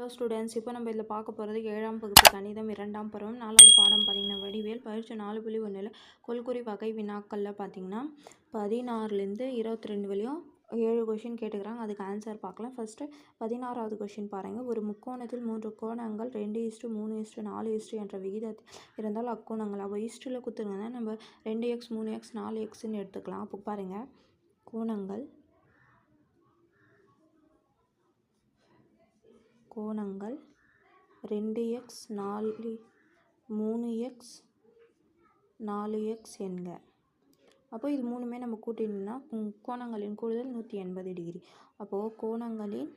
Hello students இப்போ நம்ம இதில் பார்க்க போகிறது ஏழாம் வகுப்பு கணிதம் இரண்டாம் பருவம். நாலாவது பாடம் பார்த்தீங்கன்னா வடிவேல் பயிற்சி நாலு புள்ளி ஒன்றில் கொள்குறி வகை வினாக்களில் பார்த்தீங்கன்னா பதினாறுலேருந்து இருபத்தி ரெண்டு வரையும் ஏழு கொஷின் கேட்டுக்கிறாங்க. அதுக்கு ஆன்சர் பார்க்கலாம். ஃபஸ்ட்டு பதினாறாவது கொஷின் பாருங்கள் ஒரு முக்கோணத்தில் மூன்று கோணங்கள் ரெண்டு இஸ்ட்டு மூணு இஸ்ட்டு நாலு இஸ்ட்டு என்ற விகிதத்தில் இருந்தால் அக்கோணங்கள். அப்போ இஸ்ட்டில் கொடுத்துருங்கன்னா நம்ம ரெண்டு எக்ஸ் மூணு எக்ஸ் நாலு எக்ஸ்ன்னு எடுத்துக்கலாம். அப்போ பாருங்கள் கோணங்கள் கோணங்கள் ரெண்டு எக்ஸ் நாலு மூணு எக்ஸ் நாலு எக்ஸ் என்க. அப்போ இது மூணுமே நம்ம கூட்டினோம்னா கோணங்களின் கூடுதல் நூற்றி எண்பது டிகிரி. அப்போது கோணங்களின்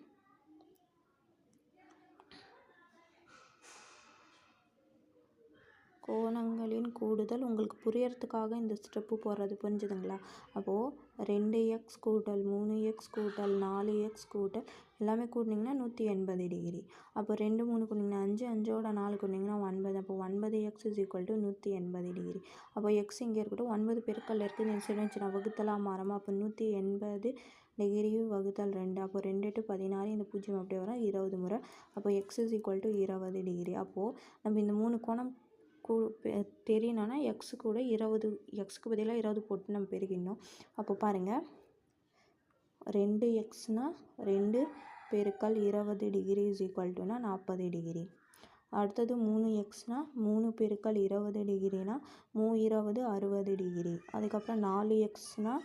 கோணங்களின் கூடுதல் உங்களுக்கு புரியறதுக்காக இந்த ஸ்டெப்பு போடுறது புரிஞ்சுதுங்களா? அப்போது ரெண்டு எக்ஸ் கூட்டல் மூணு எக்ஸ் கூட்டல் நாலு எக்ஸ் கூட்டல் எல்லாமே கூட்டினீங்கன்னா நூற்றி எண்பது டிகிரி அப்போ ரெண்டு மூணு கூட்டிங்கன்னா அஞ்சு அஞ்சோட நாலு கூட்டிங்கன்னா ஒன்பது. அப்போ ஒன்பது எக்ஸ் இஸ் ஈக்குவல் டு நூற்றி எண்பது டிகிரி அப்போ எக்ஸ் இங்கே இருக்கட்டும் ஒன்பது பெருக்கல் இருக்குது சின்ன சின்ன வந்துச்சுன்னா வகுத்தலாம் மாறமா அப்போ நூற்றி எண்பது டிகிரி வகுத்தல் ரெண்டு. அப்போ ரெண்டு டு பதினாறு இந்த பூஜ்ஜியம் அப்படியே வரும்? இருபது முறை. அப்போ எக்ஸ் இஸ் ஈக்குவல் டு இருபது டிகிரி அப்போது நம்ம இந்த மூணு கோணம் கூ பெ- தெரியணும்னா எக்ஸு கூட இருபது எக்ஸுக்கு பதிலாக இருபது போட்டு நம்ம பெருகிடணும். அப்போ பாருங்கள் ரெண்டு எக்ஸ்னால் ரெண்டு பெருக்கல் இருபது டிகிரி இஸ் ஈக்குவல் டுனா நாற்பது டிகிரி அடுத்தது மூணு எக்ஸ்னால் மூணு பெருக்கல் இருபது டிகிரினா மூ இருபது அறுபது டிகிரி அதுக்கப்புறம் நாலு எக்ஸ்னால்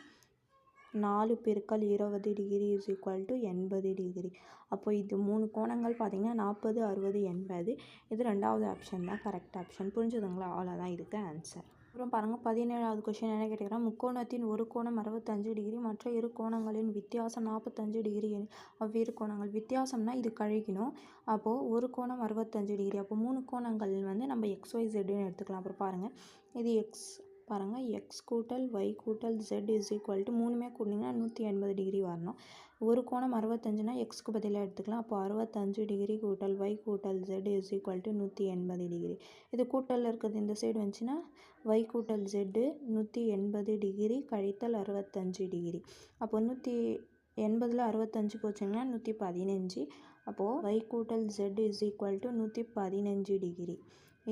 நாலு பெருக்கல் இருபது டிகிரி இஸ் ஈக்குவல் டு எண்பது டிகிரி. அப்போ இது மூணு கோணங்கள் பார்த்திங்கன்னா நாற்பது அறுபது எண்பது. இது ரெண்டாவது ஆப்ஷன் தான் கரெக்ட் ஆப்ஷன் புரிஞ்சுதுங்களா? அவ்வளோதான் இதுக்கு ஆன்சர் அப்புறம் பாருங்கள் பதினேழாவது கொஷின் என்ன கேட்டுக்கிறேன் முக்கோணத்தின் ஒரு கோணம் அறுபத்தஞ்சு டிகிரி மற்ற இரு கோணங்களின் வித்தியாசம் நாற்பத்தஞ்சு டிகிரி. எனில் அவ்விரு கோணங்கள். வித்தியாசம்னா இது கழிக்கணும். அப்போது ஒரு கோணம் அறுபத்தஞ்சு டிகிரி. அப்போ மூணு கோணங்கள் வந்து நம்ம எக்ஸ் ஒய் ஜெட்டுன்னு எடுத்துக்கலாம். அப்புறம் பாருங்கள் இது எக்ஸ் பாருங்கள் எக்ஸ் கூட்டல் ஒய் கூட்டல் ஜெட் இஸ் ஈக்குவல் டு மூணுமே கூட்டிங்கன்னா நூற்றி எண்பது டிகிரி வரணும். ஒரு கோணம் அறுபத்தஞ்சுனா எக்ஸ்க்கு பதிலாக எடுத்துக்கலாம். அப்போ அறுபத்தஞ்சு டிகிரி கூட்டல் ஒய் கூட்டல் ஜெட் இஸ் ஈக்குவல் டு நூற்றி எண்பது டிகிரி இது கூட்டலில் இருக்கிறது இந்த சைடு வந்துச்சுன்னா ஒய் கூட்டல் ஜெட்டு நூற்றி எண்பது டிகிரி கழித்தல் அறுபத்தஞ்சு டிகிரி அப்போ நூற்றி எண்பதில் அறுபத்தஞ்சு போச்சுங்கன்னா நூற்றி பதினஞ்சு. அப்போது ஒய் கூட்டல் ஜெட் இஸ் ஈக்குவல் டு நூற்றி பதினஞ்சு டிகிரி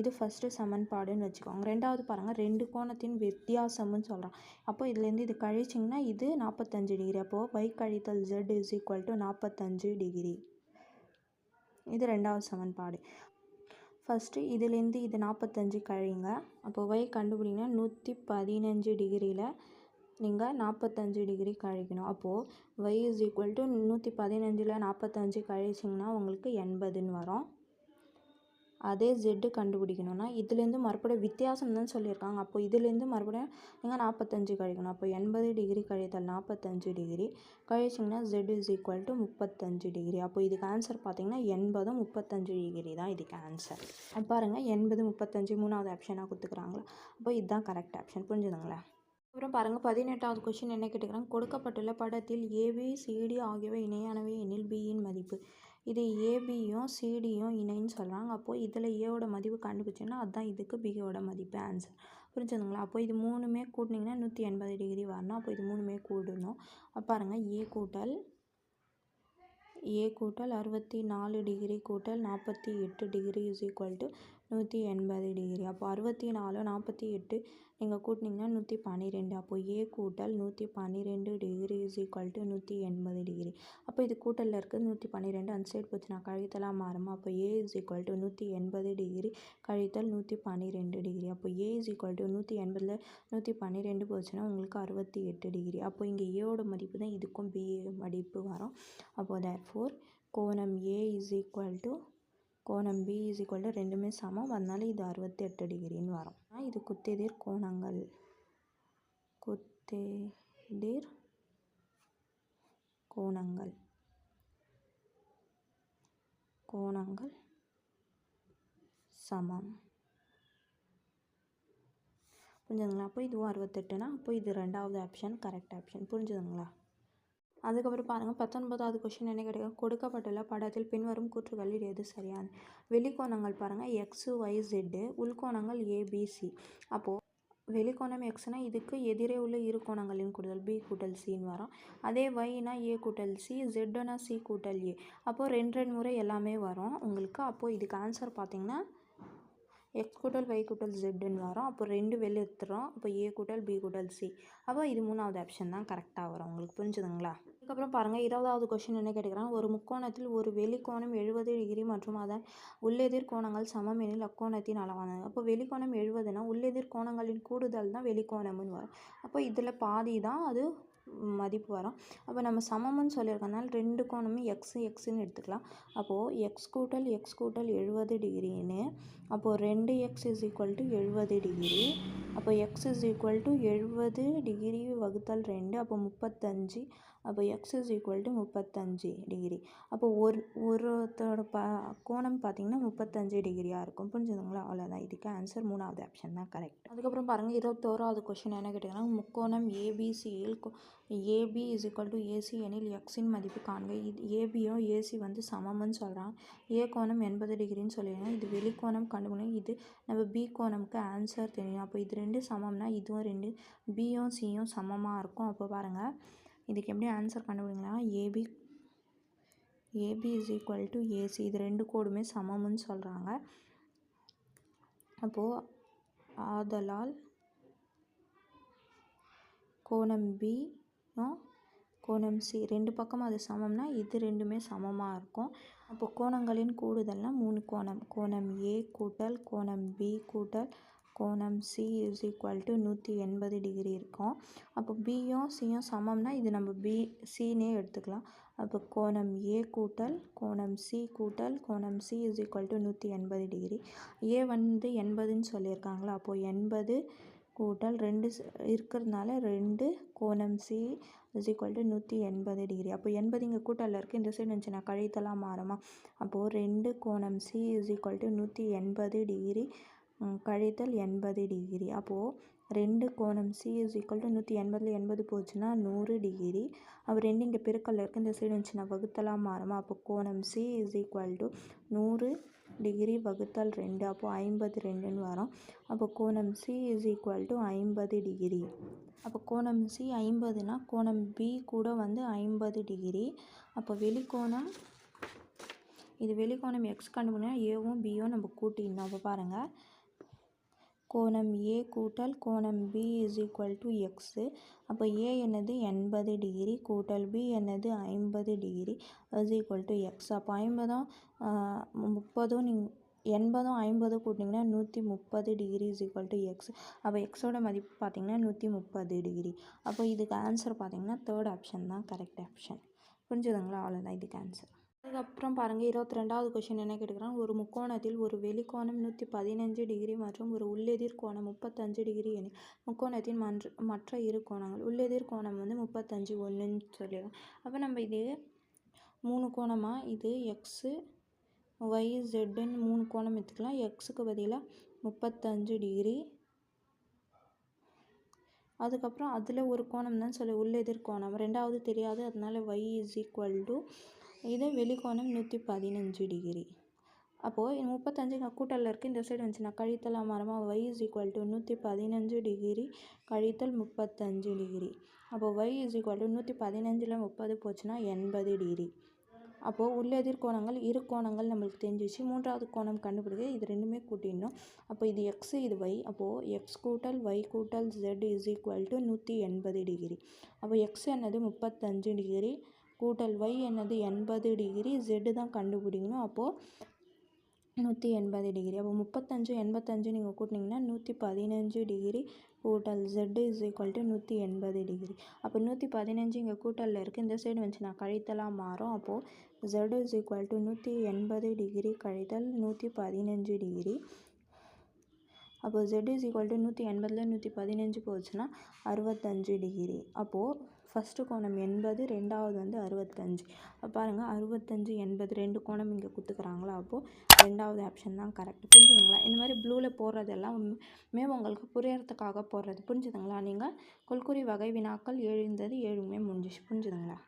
இது ஃபஸ்ட்டு சமன்பாடுன்னு வச்சுக்கோங்க. ரெண்டாவது பாருங்கள் ரெண்டு கோணத்தின் வித்தியாசம்னு சொல்கிறான் அப்போ இதுலேருந்து இது கழிச்சிங்கன்னா இது நாற்பத்தஞ்சு டிகிரி. அப்போது ஒய் கழித்தல் ஜெட் இஸ் ஈக்குவல் டு நாற்பத்தஞ்சு டிகிரி. இது ரெண்டாவது சமன்பாடு. ஃபஸ்ட்டு இதுலேருந்து இது நாற்பத்தஞ்சு கழிங்க. அப்போ வை கண்டுபிடிங்கன்னா நூற்றி பதினஞ்சு டிகிரியில் நீங்கள் நாற்பத்தஞ்சு டிகிரி கழிக்கணும். அப்போது ஒய் இஸ் ஈக்குவல் டு நூற்றி பதினஞ்சில் நாற்பத்தஞ்சு கழிச்சிங்கன்னா உங்களுக்கு எண்பதுன்னு வரும். அதே ஜெட்டு கண்டுபிடிக்கணும்னா இதுலேருந்து மறுபடியும் வித்தியாசம் தான் சொல்லியிருக்காங்க. அப்போ இதுலேருந்து மறுபடியும் நீங்கள் நாற்பத்தஞ்சு கழிக்கணும். அப்போ எண்பது டிகிரி கழித்தல் நாற்பத்தஞ்சு டிகிரி கழிச்சிங்கன்னா ஜெட் இஸ் ஈக்குவல் டு முப்பத்தஞ்சு டிகிரி. அப்போ இதுக்கு ஆன்சர் பார்த்தீங்கன்னா எண்பதும் முப்பத்தஞ்சு டிகிரி தான் இதுக்கு ஆன்சர் பாருங்கள் எண்பது முப்பத்தஞ்சு மூணாவது ஆப்ஷனாக கொடுத்துக்கிறாங்களா? அப்போ இதுதான் கரெக்ட் ஆப்ஷன் புரிஞ்சுதுங்களா? அப்புறம் பாருங்கள் பதினெட்டாவது கொஷின் என்ன கேட்டுக்கிறாங்க? கொடுக்கப்பட்டுள்ள படத்தில் ஏபி சிடி ஆகியவை இணையானவை எனில் பியின் மதிப்பு. இது ஏபியும் சிடியும் இணைன்னு சொல்கிறாங்க அப்போது இதில் ஏவோட மதிப்பு கண்டுபிடிச்சோன்னா அதுதான் இதுக்கு பியோட மதிப்பு ஆன்சர் புரிஞ்சுதுங்களா? அப்போ இது மூணுமே கூட்டினீங்கன்னா நூற்றி எண்பது டிகிரி வரணும். அப்போ இது மூணுமே கூடணும். அப்போ பாருங்கள் ஏ கூட்டல் ஏ கூட்டல் அறுபத்தி நாலு டிகிரி கூட்டல் நாற்பத்தி எட்டு டிகிரி இஸ் ஈக்குவல் டு நூற்றி எண்பது டிகிரி அப்போ அறுபத்தி நாலு நாற்பத்தி எட்டு நீங்கள் கூட்டினீங்கன்னா நூற்றி பன்னிரெண்டு. அப்போ ஏ கூட்டல் நூற்றி பன்னிரெண்டு டிகிரி இஸ் ஈக்குவல் டு நூற்றி எண்பது டிகிரி அப்போ இது கூட்டலில் இருக்குது நூற்றி பன்னிரெண்டு. அந்த சைடு போச்சுன்னா கழித்தலாம் மாறுமா? அப்போ ஏ இஸ் ஈக்குவல் டு நூற்றி எண்பது டிகிரி கழித்தல் நூற்றி பன்னிரெண்டு டிகிரி அப்போ ஏ இஸ் ஈக்குவல் டு நூற்றி எண்பதில் நூற்றி பன்னிரெண்டு போச்சுன்னா உங்களுக்கு அறுபத்தி எட்டு டிகிரி அப்போ இங்கே ஏவோட மதிப்பு தான் இதுக்கும் பி மதிப்பு வரும். அப்போ தேர்ஃபோர் கோணம் ஏ இஸ் ஈக்குவல் டு கோணம் பி இஸ் ஈக்குவல் ரெண்டுமே சமம். அதனால் இது அறுபத்தி எட்டு டிகிரின்னு வரும். இது குத்தெதிர் கோணங்கள். குத்தெதிர் கோணங்கள். கோணங்கள் சமம். புரிஞ்சுதுங்களா? அப்போ இதுவும் அறுபத்தெட்டுனா அப்போ இது ரெண்டாவது ஆப்ஷன் கரெக்ட் ஆப்ஷன் புரிஞ்சுதுங்களா? அதுக்கப்புறம் பாருங்கள் பத்தொன்பதாவது கொஷின் என்ன கிடைக்கும் கொடுக்கப்பட்டுள்ள படத்தில் பின்வரும் கூற்றுகளில் எது சரியானது? வெளிக்கோணங்கள் பாருங்கள் எக்ஸு ஒய் ஜெட்டு உள்கோணங்கள் ஏபிசி அப்போது வெளிக்கோணம் எக்ஸ்னால் இதுக்கு எதிரே உள்ள இரு கோணங்களின் கூடுதல் பி கூட்டல் சின்னு வரும். அதே ஒய்னா ஏ கூட்டல் சி ஜெட்டுனா சி கூட்டல் ஏ அப்போது ரெண்டு ரெண்டு முறை எல்லாமே வரும். உங்களுக்கு அப்போது இதுக்கு ஆன்சர் பார்த்திங்கன்னா எக்ஸ் கூட்டல் ஒய் கூட்டல் ஜெட்டுன்னு வரும். அப்போ ரெண்டு வெளில எடுத்துகிறோம் அப்போ ஏ கூட்டல் பி கூட்டல் சி அப்போ இது மூணாவது ஆப்ஷன் தான் கரெக்டாக வரும். உங்களுக்கு புரிஞ்சுதுங்களா? அதுக்கப்புறம் பாருங்கள் இருபதாவது கொஷின் என்ன கேட்டுக்கிறாங்க? ஒரு முக்கோணத்தில் ஒரு வெளிக்கோணம் எழுபது டிகிரி மற்றும் அதன் உள்ளெதிர் கோணங்கள் சமம் எனில் அக்கோணத்தின் அளவானது. அப்போ வெளிக்கோணம் எழுபதுனா உள்ளெதிர் கோணங்களின் கூடுதல் தான் வெளிக்கோணம்னு வரும். அப்போ இதில் பாதி தான். அது மதிப்பு வரும். அப்போ நம்ம சமம்னு சொல்லியிருக்கனால ரெண்டு கோணமும் எக்ஸ் எக்ஸ்ன்னு எடுத்துக்கலாம். அப்போது எக்ஸ் கூட்டல் எக்ஸ் கூட்டல் எழுபது டிகிரின்னு அப்போது ரெண்டு எக்ஸ் இஸ் ஈக்குவல் டு எழுபது டிகிரி. அப்போ எக்ஸ் இஸ் ஈக்குவல் டு எழுபது டிகிரி வகுத்தல் ரெண்டு அப்போ முப்பத்தஞ்சு. அப்போ எக்ஸ் இஸ் ஈக்குவல் டு முப்பத்தஞ்சு டிகிரி அப்போ ஒரு ஒருத்தோட ப கோணம் பார்த்திங்கன்னா முப்பத்தஞ்சு டிகிரியாக இருக்கும். புரிஞ்சுதுங்களா? அவ்வளோதான் இதுக்கு ஆன்சர் மூணாவது ஆப்ஷன் தான் கரெக்ட் அதுக்கப்புறம் பாருங்கள் இருபத்தோராவது கொஷின் என்ன கேட்டிங்கன்னா முக்கோணம் ஏபிசியில் AB is equal to AC எனில் எக்ஸின் மதிப்பு காண்க. இது ஏபியும் ஏசி வந்து சமம்னு சொல்கிறாங்க ஏ கோணம் எண்பது டிகிரின்னு சொல்லிடுறேன் இது வெளிக்கோணம் கண்டுபிடிக்கணும் இது நம்ம பி கோணமுக்கு ஆன்சர் தெரியும். அப்போ இது ரெண்டு சமம்னா இதுவும் ரெண்டு. பியும் சியும் சமமாக இருக்கும். அப்போ பாருங்கள் இதுக்கு எப்படி answer கண்டுபிடிங்களா? AB AB is equal to AC இது ரெண்டு கோடுமே சமம்னு சொல்கிறாங்க அப்போது ஆதலால் கோணம் பியும் கோணம் சி ரெண்டு பக்கம் அது சமம்னா இது ரெண்டுமே சமமாக இருக்கும். அப்போ கோணங்களின் கூடுதல்னால் மூணு கோணம். கோணம் ஏ கூட்டல் கோணம் பி கூட்டல் கோணம் சி இஸ் ஈக்குவல் டு நூற்றி எண்பது டிகிரி இருக்கும். அப்போ பியும் சியும் சமம்னா இது நம்ம பி சின்னே எடுத்துக்கலாம். அப்போ கோணம் ஏ கூட்டல் கோணம் சி கூட்டல் கோணம் சி இஸ் ஈக்குவல் டு நூற்றி எண்பது டிகிரி ஏ வந்து எண்பதுன்னு சொல்லியிருக்காங்களா? அப்போது எண்பது கூட்டல் ரெண்டு இருக்கிறதுனால ரெண்டு கோணம் சி இஸ் ஈக்குவல் டு நூற்றி எண்பது டிகிரி அப்போ எண்பது இங்கே கூட்டலில் இருக்குது இந்த சைடு இருந்துச்சுன்னா கழித்தலாம் மாறுமா? அப்போது ரெண்டு கோணம் சி இஸ் ஈக்குவல் டு நூற்றி எண்பது டிகிரி கழித்தல் எண்பது டிகிரி. அப்போது ரெண்டு கோணம் சி இஸ் ஈக்குவல் டு நூற்றி எண்பதில் எண்பது போச்சுன்னா நூறு டிகிரி. அப்போ ரெண்டு இங்கே பெருக்கல்ல இருக்குது இந்த சைடு வந்துச்சுன்னா வகுத்தலாக மாறுமா அப்போ கோணம் சி இஸ் ஈக்குவல் டு நூறு டிகிரி வகுத்தல் ரெண்டு அப்போது ஐம்பது ரெண்டுன்னு வரும். அப்போ கோணம் சி இஸ் ஈக்குவல் டு ஐம்பது டிகிரி. அப்போ கோணம் சி ஐம்பதுனா கோணம் பி கூட வந்து ஐம்பது டிகிரி. அப்போ வெளிக்கோணம் இது வெளிக்கோணம் எக்ஸ் கண்டுபிடினா ஏவும் பியும் நம்ம கூட்டிடணும். அப்போ பாருங்கள் கோணம் ஏ கூட்டல் கோணம் B is equal to x அப்போ ஏ என்னது? எண்பது டிகிரி கூட்டல் பி என்னது? ஐம்பது degree is equal to x அப்போ ஐம்பதும் முப்பதும் நீங்கள் எண்பதும் ஐம்பதும் கூட்டிங்கன்னா நூற்றி முப்பது degree is equal to x அப்போ எக்ஸோட மதிப்பு பார்த்திங்கன்னா நூற்றி முப்பது டிகிரி அப்போ இதுக்கு ஆன்சர் பார்த்திங்கன்னா தேர்ட் ஆப்ஷன் தான் கரெக்ட் ஆப்ஷன் புரிஞ்சுதுங்களா? அவ்வளோதான் இதுக்கு ஆன்சர் அதுக்கப்புறம் பாருங்கள் இருபத்தி ரெண்டாவது கொஷின் என்ன கேட்டுக்கிறாங்க ஒரு முக்கோணத்தில் ஒரு வெளிக்கோணம் நூற்றி பதினஞ்சு டிகிரி மற்றும் ஒரு உள்ளெதிர் கோணம் முப்பத்தஞ்சு டிகிரி எனில் முக்கோணத்தின் மன்ற மற்ற இரு கோணங்கள். உள்ளெதிர் கோணம் வந்து முப்பத்தஞ்சு ஒன்றுன்னு சொல்லிடுறோம் அப்போ நம்ம இது மூணு கோணமாக இது எக்ஸு ஒய் ஜெட்டுன்னு மூணு கோணம் எடுத்துக்கலாம். எக்ஸுக்கு பதிலாக முப்பத்தஞ்சு டிகிரி. அதுக்கப்புறம் அதில் ஒரு கோணம் தான் சொல்லி உள்ளெதிர் கோணம். ரெண்டாவது தெரியாது அதனால ஒய் இஸ் ஈக்குவல் டு இது வெளிக்கோணம் நூற்றி பதினஞ்சு டிகிரி. அப்போது முப்பத்தஞ்சு கூட்டலில் இருக்குது இந்த சைடு வந்துச்சுன்னா கழித்தல் மரமாக ஒய் இஸ் ஈக்குவல் டு நூற்றி பதினஞ்சு டிகிரி கழித்தல் முப்பத்தஞ்சு டிகிரி. அப்போ ஒய் இஸ் ஈக்குவல் டு நூற்றி பதினஞ்சில் முப்பது போச்சுன்னா எண்பது டிகிரி. அப்போது உள்ளெதிர் கோணங்கள் இரு கோணங்கள் நம்மளுக்கு தெரிஞ்சிச்சு. மூன்றாவது கோணம் கண்டுபிடிக்க இது ரெண்டுமே கூட்டிடணும். அப்போ இது எக்ஸ் இது ஒய் அப்போது எக்ஸ் கூட்டல் ஒய் கூட்டல் ஜெட் இஸ் ஈக்குவல் டு நூற்றி எண்பது டிகிரி. அப்போ எக்ஸ் என்னது முப்பத்தஞ்சு டிகிரி. கூட்டல் ஒய் என்னது எண்பது டிகிரி ஜெட்டு தான் கண்டுபிடிக்கணும். அப்போது நூற்றி எண்பது டிகிரி. அப்போ முப்பத்தஞ்சு எண்பத்தஞ்சு நீங்கள் கூட்டினீங்கன்னா நூற்றி பதினஞ்சு டிகிரி கூட்டல் ஜெட்டு இஸ் ஈக்குவல் டு நூற்றி எண்பது டிகிரி. அப்போ நூற்றி பதினஞ்சு இங்கே கூட்டலில் இருக்குது இந்த சைடு வந்துச்சு நான் கழித்தலாக மாறும். அப்போது ஜெட் இஸ் ஈக்குவல் டு நூற்றி எண்பது டிகிரி கழித்தல் நூற்றி பதினஞ்சு டிகிரி. அப்போ ஜெட் இஸ் ஈக்குவல் டு நூற்றி எண்பதில் நூற்றி பதினஞ்சு போச்சுன்னா அறுபத்தஞ்சு டிகிரி அப்போது ஃபஸ்ட்டு கோணம் எண்பது ரெண்டாவது வந்து அறுபத்தஞ்சு. அப்போ பாருங்கள் அறுபத்தஞ்சு எண்பது ரெண்டு கோணம் இங்கே கொடுத்துக்குறாங்களா? அப்போது ரெண்டாவது ஆப்ஷன் தான் கரெக்ட் புரிஞ்சுதுங்களா? இந்த மாதிரி ப்ளூவில் போடுறதெல்லாம் மே உங்களுக்கு புரியறதுக்காக போடுறது. புரிஞ்சுதுங்களா? நீங்கள் கொல்குறி வகை வினாக்கள் எழுந்தது ஏழுமே முடிஞ்சிச்சு. புரிஞ்சுதுங்களா?